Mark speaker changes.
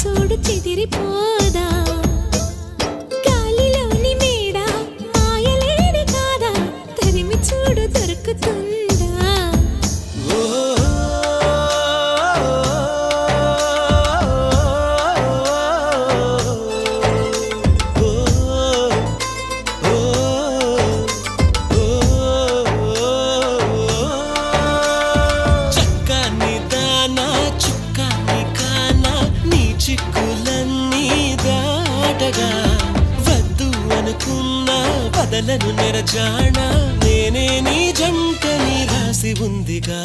Speaker 1: చూడు చెదిరిపోదా? గాలిలోని మేడ మాయలేడు కాదా? తరిమి చూడు దొరుకుతూ
Speaker 2: మాటగా వద్దు అనుకున్నా వదలను నెరజాణ నేనే నీ జంట నీ రాసి ఉందిగా.